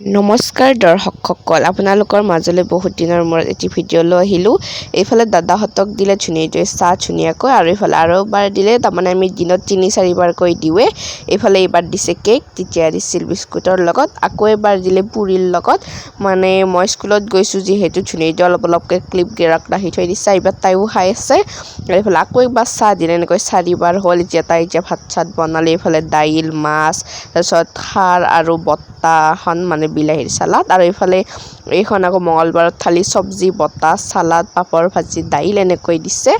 নমস্কাৰ দৰ্শকসকল আপোনালোকৰ মাজলৈ বহুত দিনৰ মূৰত এটি ভিডিঅ' লৈ আহিলোঁ। এইফালে দাদাহঁতক দিলে ধুনীয়াকৈ চাহ ধুনীয়াকৈ আৰু এইফালে আৰু এবাৰ দিলে তাৰমানে আমি দিনত তিনি চাৰিবাৰকৈ দিওঁৱে এইফালে এইবাৰ দিছে কেক তেতিয়া দিছিল বিস্কুটৰ লগত আকৌ এবাৰ দিলে পুৰিৰ লগত। মানে মই স্কুলত গৈছোঁ যিহেতু ধুনীয়াকৈ অলপ অলপকৈ ক্লিপ গেৰাক ৰাখি থৈ দিছে এইবাৰ তাইও খাই আছে। আৰু এইফালে আকৌ একবাৰ চাহ দিলে এনেকৈ চাৰিবাৰ হ'ল এতিয়া তাই এতিয়া ভাত চাত বনালে। এইফালে দাইল মাছ তাৰপিছত খাৰ আৰু বটাখন মানে বিলাহীৰ চালাড আৰু এইফালে এইখন আকৌ মঙলবাৰত থালি, চব্জি বটা চালাড পাপৰ ভাজি, দাইল এনেকৈ দিছে।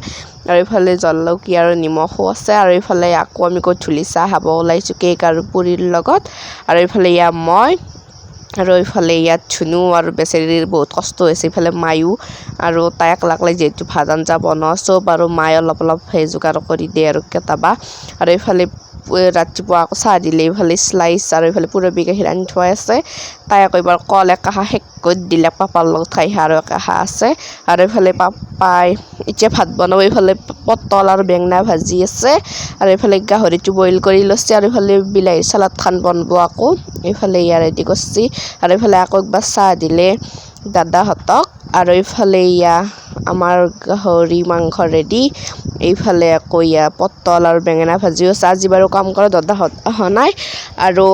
আৰু এইফালে জলকীয়া আৰু নিমখো আছে আৰু এইফালে আকৌ আমি গধূলি চাহ খাব ওলাইছোঁ কেক আৰু পুৰিৰ লগত। আৰু এইফালে এয়া মই আৰু এইফালে ইয়াত ধুনু আৰু বেচেৰীৰ বহুত কষ্ট হৈছে, এইফালে মায়ো আৰু তাই অকলে অকলে যিহেতু ভাত আঞ্জা বনোৱা চব আৰু মায়ে অলপ অলপ সেই যোগাৰ কৰি দিয়ে আৰু কেতিয়াবা। আৰু এইফালে ৰাতিপুৱা আকৌ চাহ দিলে, এইফালে শ্লাইচ আৰু এইফালে পুৰবী গাখীৰ আনি থোৱা আছে। তাই আকৌ এইবাৰ কল একাষা শেষ কৰি দিলে, পাপাৰ লগত খাই আৰু একাষা আছে। আৰু এইফালে পাপাই এতিয়া ভাত বনাব, এইফালে পটল আৰু বেঙেনা ভাজি আছে। আৰু এইফালে গাহৰিটো বইল কৰি লৈছে আৰু এইফালে বিলাহীৰ চালাডখন বনাব আকৌ। এইফালে ইয়াৰ ৰেডি কৰিছে। আৰু এইফালে আকৌ একবাৰ চাহ দিলে দাদাহঁতক। আৰু এইফালে ইয়া আমাৰ গাহৰি মাংস ৰেডি। এইফালে আকৌ ইয়া পটল আৰু বেঙেনা ভাজিও আছে। আজি বাৰু কাম কৰা দাদাহঁত অহা নাই। আৰু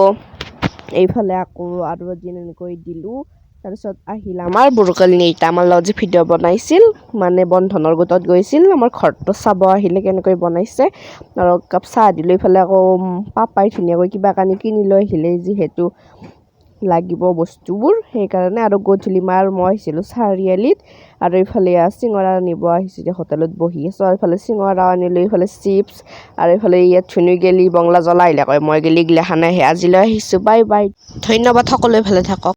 এইফালে আকৌ আৰু এদিন এনেকৈ দিলোঁ। তাৰপিছত আহিল আমাৰ বুৰকলি নেইতা আমাৰ লগত যে ভিডিঅ' বনাইছিল মানে বন্ধনৰ গোটত গৈছিল আমাৰ ঘৰটো চাব আহিলে কেনেকৈ বনাইছে আৰু একাপ চাহ দিলোঁ এইফালে আকৌ পাপাই ধুনীয়াকৈ কিবা কানি কিনি লৈ আহিলে যিহেতু লাগিব বস্তুবোৰ। সেইকাৰণে আৰু গধূলি মা আৰু মই আহিছিলোঁ চাৰিআলিত আৰু এইফালে চিঙৰা নিব আহিছোঁ এতিয়া হোটেলত বহি আছোঁ আৰু এইফালে চিঙৰা আনিলোঁ এইফালে চিপছ আৰু এইফালে ইয়াত ধুনু গেলি বংলা জ্বলা আহিলে কয় মই গেলি গিলাখানে আহে আজিলৈ আহিছোঁ বাই বাই। ধন্যবাদ সকলোৱে ভালে থাকক।